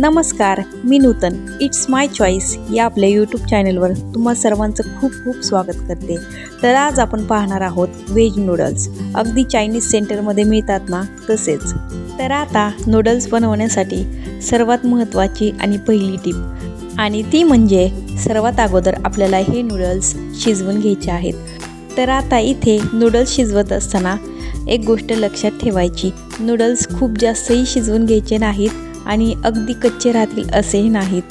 नमस्कार मी नूतन. It's my choice या आपल्या यूट्यूब चॅनलवर तुम्हा सर्वांचं खूप खूप स्वागत करते. तर आज आपण पाहणार आहोत व्हेज नूडल्स अगदी चायनीज सेंटरमध्ये मिळतात ना तसेच. तर आता नूडल्स बनवण्यासाठी सर्वात महत्त्वाची आणि पहिली टीप आणि ती म्हणजे सर्वात अगोदर आपल्याला हे नूडल्स शिजवून घ्यायचे आहेत. तर आता इथे नूडल्स शिजवत असताना एक गोष्ट लक्षात ठेवायची. नूडल्स खूप जास्तही शिजवून घ्यायचे नाहीत. आणि अगदी कच्चे राहतील असेही नाहीत.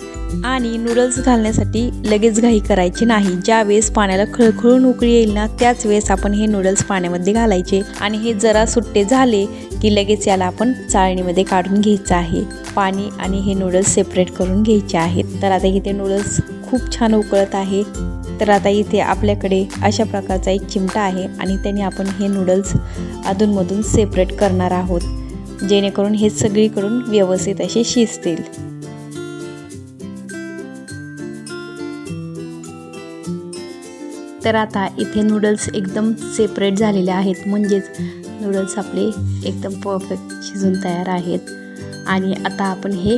आणि नूडल्स घालण्यासाठी लगेच घाई करायची नाही. ज्या वेळेस पाण्याला खळखळून उकळी येईल ना त्याच वेळेस आपण हे नूडल्स पाण्यामध्ये घालायचे. आणि हे जरा सुट्टे झाले की लगेच याला आपण चाळणीमध्ये काढून घ्यायचं आहे. पाणी आणि हे नूडल्स सेपरेट करून घ्यायचे आहेत. तर आता इथे नूडल्स खूप छान उकळत आहे. तर आता इथे आपल्याकडे अशा प्रकारचा एक चिमटा आहे आणि त्याने आपण हे नूडल्स अधूनमधून सेपरेट करणार आहोत. जेणेकरून हे सगळीकडून व्यवस्थित असे शिजतील. तर आता इथे नूडल्स एकदम सेपरेट झालेले आहेत. म्हणजेच नूडल्स आपले एकदम परफेक्ट शिजून तयार आहेत. आणि आता आपण हे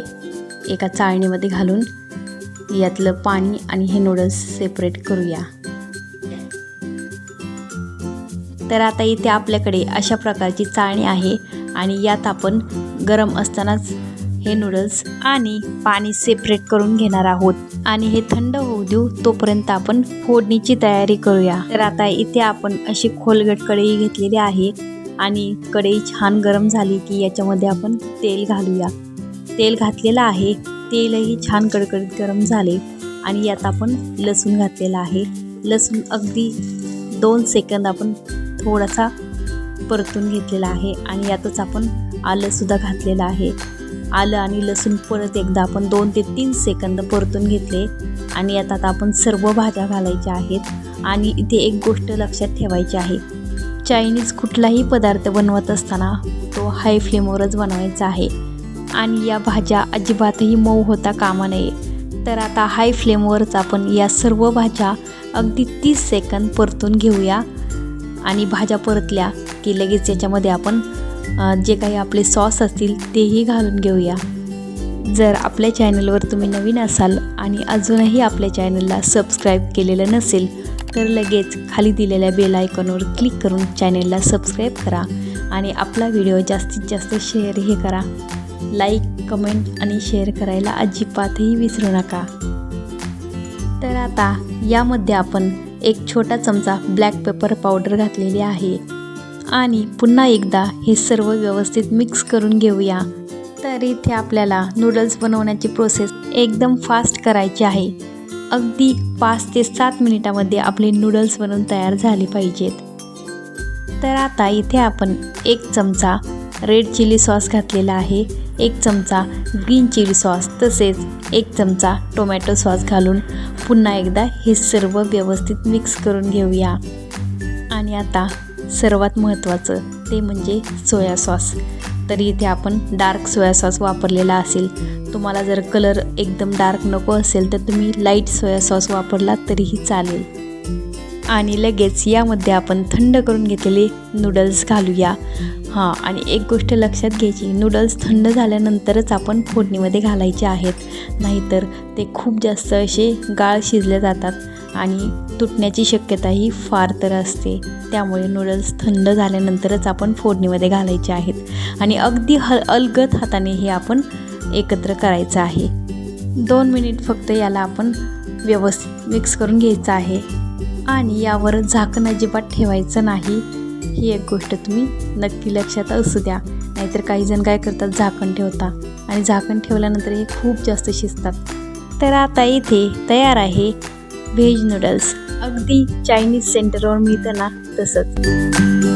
एका चाळणीमध्ये घालून यातलं पाणी आणि हे नूडल्स सेपरेट करूया. तर आता इथे आपल्याकडे अशा प्रकारची चाळणी आहे आणि यात आपण गरम असतानाच हे नूडल्स आणि पाणी सेपरेट करून घेणार आहोत. आणि हे थंड होऊ देऊ तोपर्यंत आपण फोडणीची तयारी करूया. तर आता इथे आपण अशी खोलगट कढई घेतलेली आहे आणि कढई छान गरम झाली की याच्यामध्ये आपण तेल घालूया. तेल घातलेलं आहे तेलही छान कडकडीत गरम झाले आणि यात आपण लसूण घातलेला आहे. लसूण अगदी दोन सेकंद आपण थोडासा परतून घेतलेला आहे आणि यातच आपण आलंसुद्धा घातलेलं आहे. आलं आणि लसूण परत एकदा आपण दोन ते तीन सेकंद परतून घेतले आणि यात आता आपण सर्व भाज्या घालायच्या आहेत आणि इथे एक गोष्ट लक्षात ठेवायची आहे. चायनीज कुठलाही पदार्थ बनवत असताना तो हाय फ्लेमवरच बनवायचा आहे. आणि या भाज्या अजिबातही मऊ होता कामा नये. तर आता हाय फ्लेमवरच आपण या सर्व भाज्या अगदी तीस सेकंद परतून घेऊया. आणि भाज्या परतल्या की लगेच याच्यामध्ये आपण जे काही आपले सॉस असतील तेही घालून घेऊया. जर आपल्या चॅनलवर तुम्ही नवीन असाल आणि अजूनही आपल्या चॅनलला सबस्क्राईब केलेलं नसेल तर लगेच खाली दिलेल्या बेल आयकॉनवर क्लिक करून चॅनलला सबस्क्राईब करा आणि आपला व्हिडिओ जास्तीत जास्त शेअरही करा. लाईक कमेंट आणि शेअर करायला अजिबातही विसरू नका. तर आता यामध्ये आपण एक छोटा चमचा ब्लॅक पेपर पावडर घातलेली आहे. आणि पुन्हा एकदा हे सर्व व्यवस्थित मिक्स करून घेऊया. तर इथे आपल्याला नूडल्स बनवण्याची प्रोसेस एकदम फास्ट करायची आहे. अगदी पाच ते सात मिनिटामध्ये आपले नूडल्स बनवून तयार झाले पाहिजेत. तर आता इथे आपण एक चमचा रेड चिली सॉस घातलेला आहे. एक चमचा ग्रीन चिली सॉस तसेच एक चमचा टोमॅटो सॉस घालून पुन्हा एकदा हे सर्व व्यवस्थित मिक्स करून घेऊया. आणि आता सर्वात महत्त्वाचं ते म्हणजे सोया सॉस. तर इथे आपण डार्क सोया सॉस वापरलेला असेल. तुम्हाला जर कलर एकदम डार्क नको असेल तर तुम्ही लाइट सोया सॉस वापरला तरीही चालेल. आणि लगेच यामध्ये आपण थंड करून घेतलेले नूडल्स घालूया. हां आणि एक गोष्ट लक्षात घ्यायची नूडल्स थंड झाल्यानंतरच आपण फोडणीमध्ये घालायचे आहेत. नाहीतर ते खूप जास्त असे गाळ शिजले जातात आणि तुटण्याची शक्यताही फार तर असते. त्यामुळे नूडल्स थंड झाल्यानंतरच आपण फोडणीमध्ये घालायचे आहेत. आणि अगदी ह अलगद हाताने हे आपण एकत्र करायचं आहे. दोन मिनिट फक्त याला आपण व्यवस्थित मिक्स करून घ्यायचं आहे. आणि यावर झाकण अजिबात ठेवायचं नाही. ही एक गोष्ट तुम्ही नक्की लक्षात असू द्या. नाहीतर काही जण काय करतात झाकण ठेवता आणि झाकण ठेवल्यानंतर हे खूप जास्त शिजतात. तर आता इथे तयार आहे व्हेज नूडल्स. अगदी चायनीज सेंटरवर मिळतं ना तसंच.